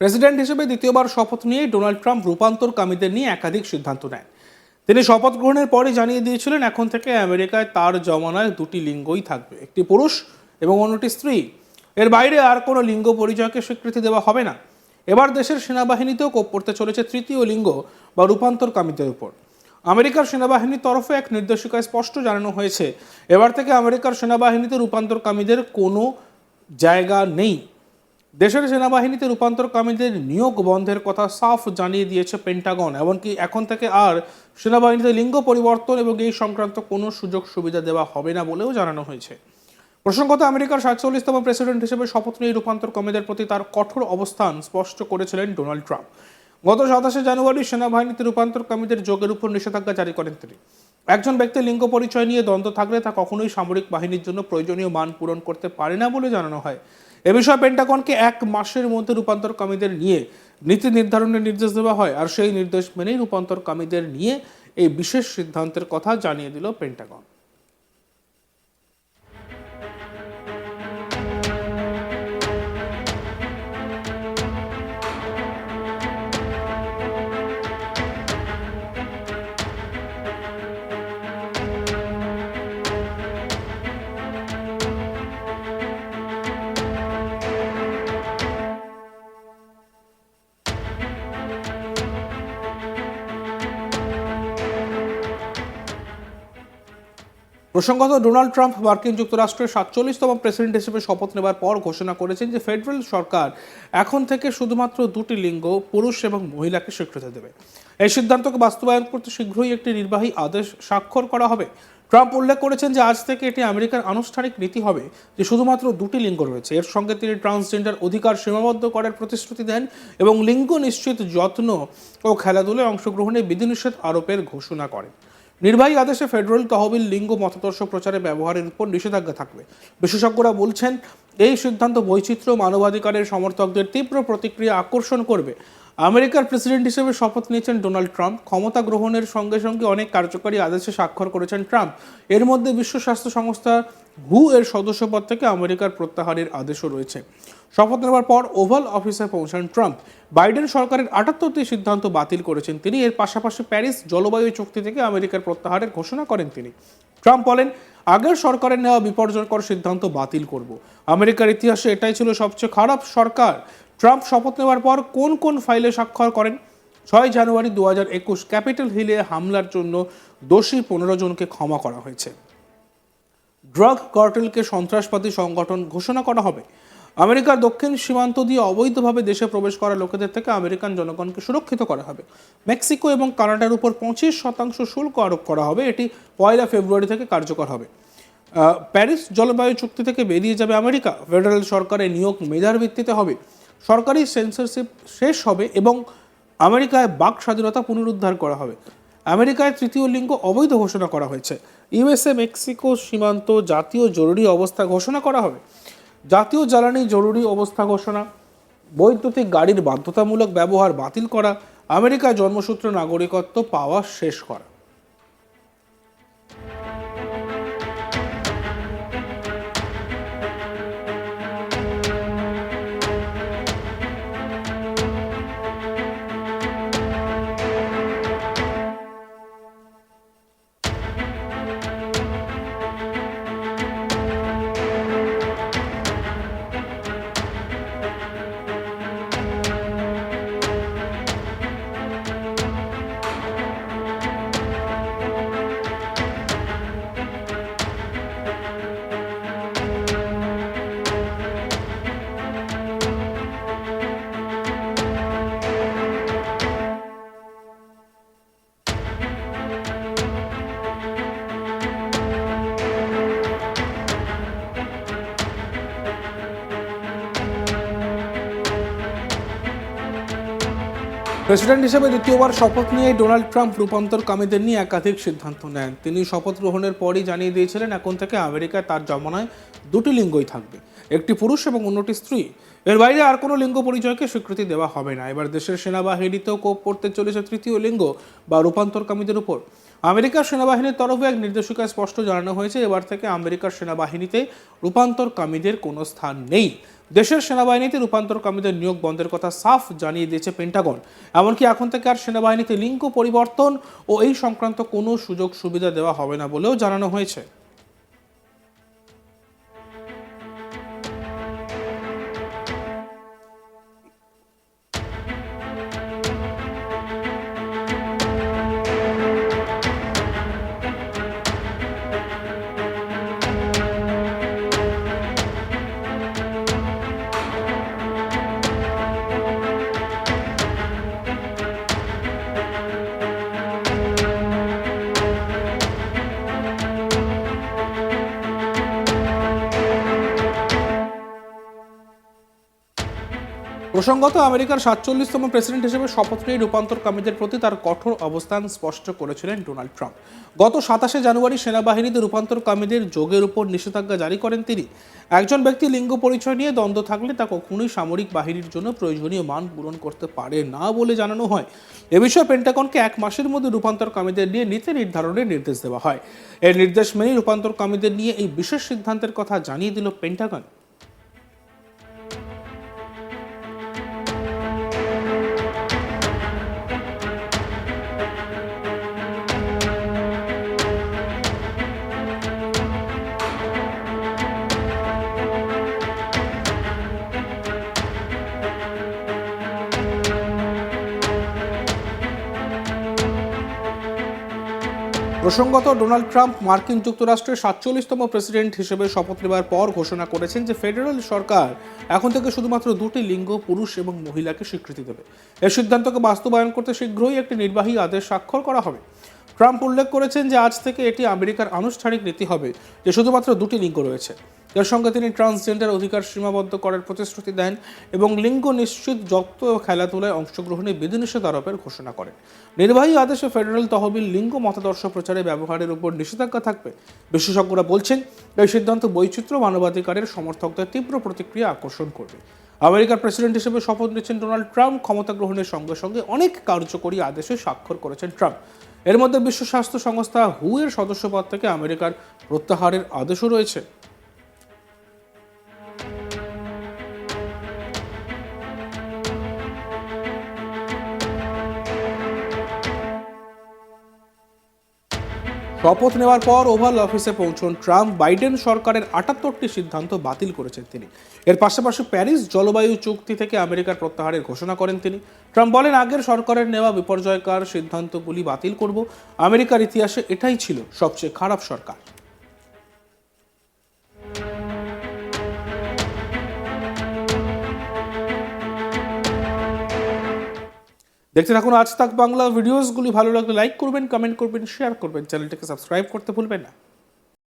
President হিসেবে দ্বিতীয়বার শপথ নিয়ে ডোনাল্ড ট্রাম্প রূপান্তরকামীদের নিয়ে একাধিক সিদ্ধান্ত নেন। তিনি শপথ গ্রহণের পরে জানিয়ে দিয়েছিলেন, এখন থেকে আমেরিকায় তার জমানায় দুটি লিঙ্গই থাকবে, একটি পুরুষ এবং অন্যটি স্ত্রী। এর বাইরে আর কোনো লিঙ্গ পরিচয়কে স্বীকৃতি দেওয়া হবে না। এবার দেশের সেনাবাহিনীতেও কোপ পড়তে চলেছে তৃতীয় লিঙ্গ বা রূপান্তরকামীদের উপর। আমেরিকার সেনাবাহিনীর তরফে এক নির্দেশিকায় স্পষ্ট জানানো হয়েছে, এবার থেকে আমেরিকার সেনাবাহিনীতে রূপান্তরকামীদের কোনো জায়গা নেই। দেশের সেনাবাহিনীতে রূপান্তরকামীদের নিয়োগ বন্ধের কথা সাফ জানিয়ে দিয়েছে পেন্টাগন এমনকি এখন থেকে আর সেনাবাহিনীতে লিঙ্গ পরিবর্তন এবং এই সংক্রান্ত কোনো সুযোগ সুবিধা দেওয়া হবে না বলেও জানানো হয়েছে। প্রসঙ্গত, আমেরিকার সাতচল্লিশতম প্রেসিডেন্ট হিসেবে শপথ নিয়ে রূপান্তর কর্মীদের প্রতি তার কঠোর অবস্থান স্পষ্ট করেছিলেন ডোনাল্ড ট্রাম্প। গত সাতাশে জানুয়ারি সেনাবাহিনীতে রূপান্তর কর্মীদের যোগের উপর নিষেধাজ্ঞা জারি করেন তিনি। একজন ব্যক্তির লিঙ্গ পরিচয় নিয়ে দ্বন্দ্ব থাকলে তা কখনোই সামরিক বাহিনীর জন্য প্রয়োজনীয় মান পূরণ করতে পারে না বলে জানানো হয়। এ বিষয়ে পেন্টাগনকে এক মাসের মধ্যে রূপান্তরকামীদের নিয়ে নীতি নির্ধারণের নির্দেশ দেওয়া হয় আর সেই নির্দেশ মেনেই রূপান্তরকামীদের নিয়ে এই বিশেষ সিদ্ধান্তের কথা জানিয়ে দিল পেন্টাগন প্রসঙ্গত, ডোনাল্ড ট্রাম্প মার্কিন যুক্তরাষ্ট্রের সাতচল্লিশতম প্রেসিডেন্ট হিসেবে শপথ নেবার পর ঘোষণা করেছেন যে, ফেডারেল সরকার এখন থেকে শুধুমাত্র দুটি লিঙ্গ, পুরুষ এবং মহিলাকে স্বীকৃতি দেবে। এই সিদ্ধান্তকে বাস্তবায়ন করতে শীঘ্রই একটি নির্বাহী আদেশ স্বাক্ষর করা হবে। ট্রাম্প উল্লেখ করেছেন যে, আজ থেকে এটি আমেরিকার আনুষ্ঠানিক নীতি হবে যে, শুধুমাত্র দুটি লিঙ্গ রয়েছে। এর সঙ্গে তিনি ট্রান্সজেন্ডার অধিকার সীমাবদ্ধ করার প্রতিশ্রুতি দেন এবং লিঙ্গ নিশ্চিত যত্ন ও খেলাধুলায় অংশগ্রহণে বিধিনিষেধ আরোপের ঘোষণা করেন। নির্বাহী আদেশে ফেডারেল তহবিল, লিঙ্গ, মতাদর্শ প্রচারে ব্যবহারের উপর নিষেধাজ্ঞা থাকবে। বিশেষজ্ঞরা বলছেন, এই সিদ্ধান্ত বৈচিত্র্য মানবাধিকারের সমর্থকদের তীব্র প্রতিক্রিয়া আকর্ষণ করবে। আমেরিকার প্রেসিডেন্ট হিসেবে শপথ নিয়েছেন ডোনাল্ড ট্রাম্প। ক্ষমতা গ্রহণের সঙ্গে সঙ্গে অনেক কার্যকরী আদেশে স্বাক্ষর করেছেন ট্রাম্প। এর মধ্যে বিশ্ব স্বাস্থ্য সংস্থা হু এর সদস্যপদ থেকে আমেরিকার প্রত্যাহারের আদেশও রয়েছে। শপথ নেওয়ার পর ওভাল অফিসে পৌঁছান ট্রাম্প। বাইডেন সরকারের আটাত্তরটি সিদ্ধান্ত বাতিল করেছেন তিনি। এর পাশাপাশি প্যারিস জলবায়ু চুক্তি থেকে আমেরিকার প্রত্যাহারের ঘোষণা করেন তিনি। ট্রাম্প বলেন, আগের সরকারের নেওয়া বিপর্যয়কর সিদ্ধান্ত বাতিল করব। আমেরিকার ইতিহাসে এটাই ছিল সবচেয়ে খারাপ সরকার। ট্রাম্প শপথ নেওয়ার পর কোন কোন ফাইলে স্বাক্ষর করেন? ছয় জানুয়ারি দু হাজার একুশ ক্যাপিটাল হিলে হামলার জন্য দোষী পনেরো জনকে ক্ষমা করা হয়েছে। ড্রাগ কার্টেলকে সন্ত্রাসবাদী সংগঠন ঘোষণা করা হবে। আমেরিকার দক্ষিণ সীমান্ত দিয়ে অবৈধভাবে দেশে প্রবেশ করা লোকেদের থেকে আমেরিকান জনগণকে সুরক্ষিত করা হবে। মেক্সিকো এবং কানাডার উপর পঁচিশ শতাংশ শুল্ক আরোপ করা হবে। এটি পয়লা ফেব্রুয়ারি থেকে কার্যকর হবে। প্যারিস জলবায়ু চুক্তি থেকে বেরিয়ে যাবে আমেরিকা। ফেডারেল সরকারের নিয়োগ মেধার ভিত্তিতে হবে। সরকারি সেন্সরশিপ শেষ হবে এবং আমেরিকায় বাক স্বাধীনতা পুনরুদ্ধার করা হবে। আমেরিকায় তৃতীয় লিঙ্গ অবৈধ ঘোষণা করা হয়েছে। ইউএসএ মেক্সিকো সীমান্ত জাতীয় জরুরি অবস্থা ঘোষণা করা হবে। জাতীয় জ্বালানি জরুরি অবস্থা ঘোষণা, বৈদ্যুতিক গাড়ির বাধ্যতামূলক ব্যবহার বাতিল করা, আমেরিকায় জন্মসূত্র নাগরিকত্ব পাওয়া শেষ করা। প্রেসিডেন্ট হিসেবে দ্বিতীয়বার শপথ নিয়ে ডোনাল্ড ট্রাম্প রূপান্তরকামীদের নিয়ে একাধিক সিদ্ধান্ত নেন। তিনি শপথ গ্রহণের পরই জানিয়ে দিয়েছিলেন, এখন থেকে আমেরিকায় তার জমানায় দুটি লিঙ্গই থাকবে, একটি পুরুষ এবং অন্যটি স্ত্রী। এর বাইরে আর কোনো লিঙ্গ পরিচয়কে স্বীকৃতি দেওয়া হবে না। এবার দেশের সেনাবাহিনীতেও কোপ পড়তে চলেছে তৃতীয় লিঙ্গ বা রূপান্তরকামীদের উপর। আমেরিকার সেনাবাহিনীর তরফে এক নির্দেশিকায় স্পষ্ট জানানো হয়েছে, এবার থেকে আমেরিকার সেনাবাহিনীতে রূপান্তরকামীদের কোনো স্থান নেই। দেশের সেনাবাহিনীতে রূপান্তরকামীদের নিয়োগ বন্ধের কথা সাফ জানিয়ে দিয়েছে পেন্টাগন এমনকি এখন থেকে আর সেনাবাহিনীতে লিঙ্গ পরিবর্তন ও এই সংক্রান্ত কোনো সুযোগ সুবিধা দেওয়া হবে না বলেও জানানো হয়েছে। প্রসঙ্গত, আমেরিকার সাতচল্লিশতম প্রেসিডেন্ট হিসেবে শপথ নিয়ে রূপান্তরকামীদের প্রতি তার কঠোর অবস্থান স্পষ্ট করেছিলেন ডোনাল্ড ট্রাম্প। গত সাতাশে জানুয়ারি সেনাবাহিনীতে রূপান্তর রূপান্তরকামীদের যোগের উপর নিষেধাজ্ঞা জারি করেন তিনি। একজন ব্যক্তি লিঙ্গ পরিচয় নিয়ে দ্বন্দ্ব থাকলে তা কখনোই সামরিক বাহিনীর জন্য প্রয়োজনীয় মান পূরণ করতে পারে না বলে জানানো হয়। এ বিষয়ে পেন্টাগনকে এক মাসের মধ্যে রূপান্তর রূপান্তরকামীদের নিয়ে নীতি নির্ধারণের নির্দেশ দেওয়া হয়। এর নির্দেশ মেনে রূপান্তর রূপান্তরকামীদের নিয়ে এই বিশেষ সিদ্ধান্তের কথা জানিয়ে দিল পেন্টাগন। প্রসঙ্গত, ডোনাল্ড ট্রাম্প মার্কিন যুক্তরাষ্ট্রের সাতচল্লিশতম প্রেসিডেন্ট হিসেবে শপথ নেবার পর ঘোষণা করেছেন যে ফেডারেল সরকার এখন থেকে শুধুমাত্র দুটি লিঙ্গ, পুরুষ এবং মহিলাকে স্বীকৃতি দেবে। এর সিদ্ধান্তকে বাস্তবায়ন করতে শীঘ্রই একটি নির্বাহী আদেশ স্বাক্ষর করা হবে। ট্রাম্প উল্লেখ করেছেন যে আজ থেকে এটি আমেরিকার আনুষ্ঠানিক নীতি হবে, যে শুধুমাত্র দুটি লিঙ্গ রয়েছে। এর সঙ্গে তিনি ট্রান্সজেন্ডার অধিকার সীমাবদ্ধ করার প্রতিশ্রুতি দেন এবং লিঙ্গ নিশ্চিত যত্ন ও খেলাধুলায় অংশগ্রহণে বিধিনিষেধ আরোপের ঘোষণা করেন। নির্বাহী আদেশে ফেডারেল তহবিল লিঙ্গ মতাদর্শ প্রচারে ব্যবহারের উপর নিষেধাজ্ঞা থাকবে। বিশেষজ্ঞরা বলছেন, এই সিদ্ধান্ত বৈচিত্র্য মানবাধিকারের সমর্থকদের তীব্র প্রতিক্রিয়া আকর্ষণ করবে। আমেরিকার প্রেসিডেন্ট হিসেবে শপথ নিচ্ছেন ডোনাল্ড ট্রাম্প, ক্ষমতা গ্রহণের সঙ্গে সঙ্গে অনেক কার্যকরী আদেশে স্বাক্ষর করেছেন ট্রাম্প। এর মধ্যে বিশ্ব স্বাস্থ্য সংস্থা হুয়ের সদস্যপদ থেকে আমেরিকার প্রত্যাহারের আদেশও রয়েছে। শপথ নেওয়ার পর ওভাল অফিসে পৌঁছন ট্রাম্প। বাইডেন সরকারের আটাত্তরটি সিদ্ধান্ত বাতিল করেছেন তিনি। এর পাশাপাশি প্যারিস জলবায়ু চুক্তি থেকে আমেরিকার প্রত্যাহারের ঘোষণা করেন তিনি। ট্রাম্প বলেন, আগের সরকারের নেওয়া বিপর্যয়কার সিদ্ধান্তগুলি বাতিল করব। আমেরিকার ইতিহাসে এটাই ছিল সবচেয়ে খারাপ সরকার। দেখতে থাকুন আজ তাক বাংলা ভিডিওসগুলি ভালো লাগলে লাইক করবেন কমেন্ট করবেন শেয়ার করবেন চ্যানেলটাকে সাবস্ক্রাইব করতে ভুলবেন না।